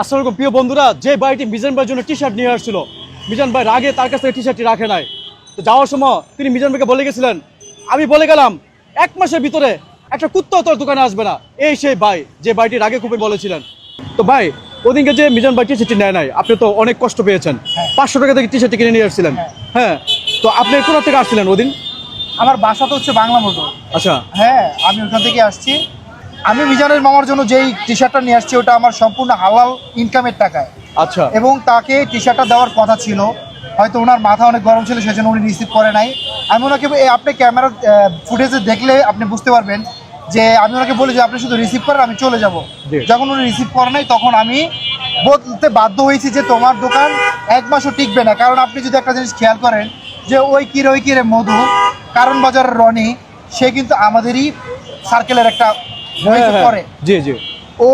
আসসালামু প্রিয় বন্ধুরা যে ভাইটি মিজান ভাইয়ের জন্য টি শার্ট নিয়ে আসছিল মিজান ভাই রাগে তার কাছ থেকে টি শার্টটি রাখে নাই। তো যাওয়ার সময় তিনি মিজান ভাইকে বলে গেছিলেন আমি বলে গেলাম এক মাসের ভিতরে একটা কুত্তা তোর দোকানে আসবে না। এই সেই ভাই যে ভাইটি রাগে খুবই বলেছিলেন। তো ভাই ওদিনকে যে মিজান ভাই টি শার্টটি নেয় নাই আপনি তো অনেক কষ্ট পেয়েছেন। পাঁচশো টাকা থেকে টি শার্টটি কিনে নিয়ে আসছিলেন। হ্যাঁ। তো আপনি কোথা থেকে আসছিলেন ওদিন? আমার বাসা তো হচ্ছে বাংলা মতো আচ্ছা। হ্যাঁ আমি ওখান থেকে আসছি। আমি মিজানের মামার জন্য যেই টি শার্টটা নিয়ে আসছি ওটা আমার সম্পূর্ণ হালাল ইনকামের টাকায়। আচ্ছা। এবং তাকে টি শার্টটা দেওয়ার কথা ছিল। হয়তো ওনার মাথা অনেক গরম ছিল সেজন্য উনি রিসিভ করে নাই। আমি ওনাকে আপনি ক্যামেরার ফুটেজে দেখলে আপনি বুঝতে পারবেন যে আমি ওনাকে বলি যে আপনি শুধু রিসিভ করেন আমি চলে যাব। যখন উনি রিসিভ করে নাই তখন আমি বলতে বাধ্য হয়েছি যে তোমার দোকান এক মাসও টিকবে না। কারণ আপনি যদি একটা জিনিস খেয়াল করেন যে ওই কিরে ওই কিরে মধু কারণ বাজারের রনি সে কিন্তু আমাদেরই সার্কেলের একটা করে জি জি। ও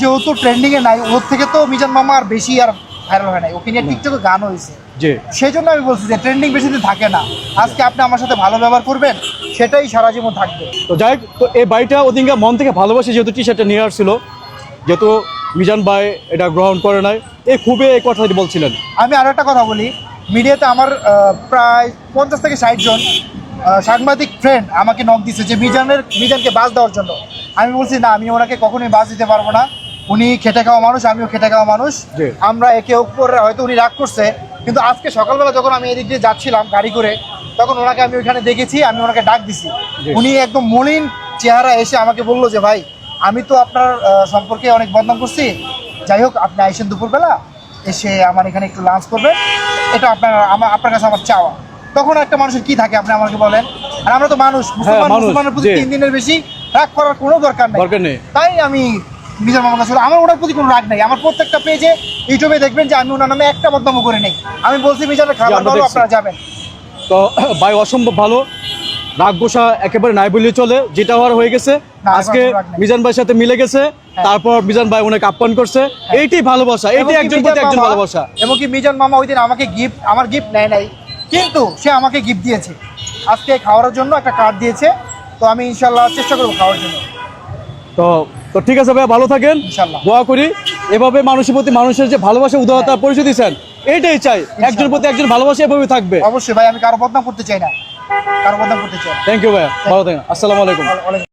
যেহেতু ট্রেন্ডিং এ নাই ওর থেকে তো মিজান মামা আর বেশি আর ভাইরাল হয় নাই। ওকে নিয়ে টিকটকে গান হয়েছে। জি। সেই জন্য আমি বলছি যে ট্রেন্ডিং বেশি দিন থাকে না। আজকে আপনি আমার সাথে ভালো ব্যবহার করবেন সেটাই সারা জীবন থাকবে। তো যাই তো এই বাড়িটা ওদিনকে মন থেকে ভালোবাসে যেহেতু টি শার্টটা নিয়ে আসছিল যেহেতু মিজান ভাই এটা গ্রহণ করে নাই এই খুবই এই কথাটি বলছিলেন। আমি আরও একটা কথা বলি মিডিয়াতে আমার প্রায় পঞ্চাশ থেকে ষাট জন সাংবাদিক ফ্রেন্ড আমাকে নক দিচ্ছে যে মিজানের মিজানকে বাস দেওয়ার জন্য। আমি বলছি না আমি ওনাকে কখনোই বাস দিতে পারব না। উনি খেটে খাওয়া মানুষ আমিও খেটে খাওয়া মানুষ। আমরা একে অপরে হয়তো উনি রাগ করছে কিন্তু আজকে সকালবেলা যখন আমি এদিক দিয়ে যাচ্ছিলাম গাড়ি করে তখন ওনাকে আমি ওইখানে দেখেছি আমি ওনাকে ডাক দিছি। উনি একদম মলিন চেহারা এসে আমাকে বলল যে ভাই আমি তো আপনার সম্পর্কে অনেক বদনাম করছি। যাই হোক আপনি আইসেন দুপুরবেলা এসে আমার এখানে একটু লাঞ্চ করবেন। এটা আপনার আমার আপনার কাছে আমার চাওয়া। তখন একটা মানুষের কি থাকে আপনি আমাকে বলেন। আর আমরা তো মানুষ মুসলমান হ্যাঁ, মুসলমানের প্রতি তিন দিনের বেশি রাগ করার কোনো দরকার নেই। দরকার নেই। তাই আমি মিজান মামার কাছে আমার ওনার প্রতি কোনো রাগ নেই। আমার প্রত্যেকটা পেজে ইউটিউবে দেখবেন যে আমি ওনার নামে একটা বদনাম করে নেই। আমি বলছি মিজানের খাবার ভালো আপনারা যাবেন। তো ভাই অসম্ভব ভালো। রাগ গোসা একেবারে নাই বললে চলে। যেটা হওয়ার হয়ে গেছে। আজকে। মিজান ভাইয়ের সাথে মিলে গেছে। তারপর মিজান ভাই ওনাকে আপ্যায়ন করছে। এইটাই ভালোবাসা। এইটাই একজন প্রতি একজন ভালোবাসা। এমনকি মিজান মামা ওই দিন আমাকে গিফট আমার গিফট নেয় নাই। কিন্তু সে আমাকে গিফট দিয়েছে। আজকে খাওয়ার জন্য একটা কার্ড দিয়েছে। তো আমি ইনশাল্লাহ চেষ্টা করব খাওয়ার জন্য। তো তো ঠিক আছে ভাইয়া ভালো থাকেন। দোয়া করি। এভাবে মানুষের প্রতি মানুষের যে ভালোবাসা উদারতা পরিচয় দিচ্ছেন এইটাই চাই। একজন প্রতি একজন ভালোবাসা এভাবে থাকবে। অবশ্যই ভাই আমি কারও বদনাম করতে চাই না। কারও বদনাম করতে চাই থ্যাংক ইউ ভাইয়া। ভালো থাকেন। আসসালামু আলাইকুম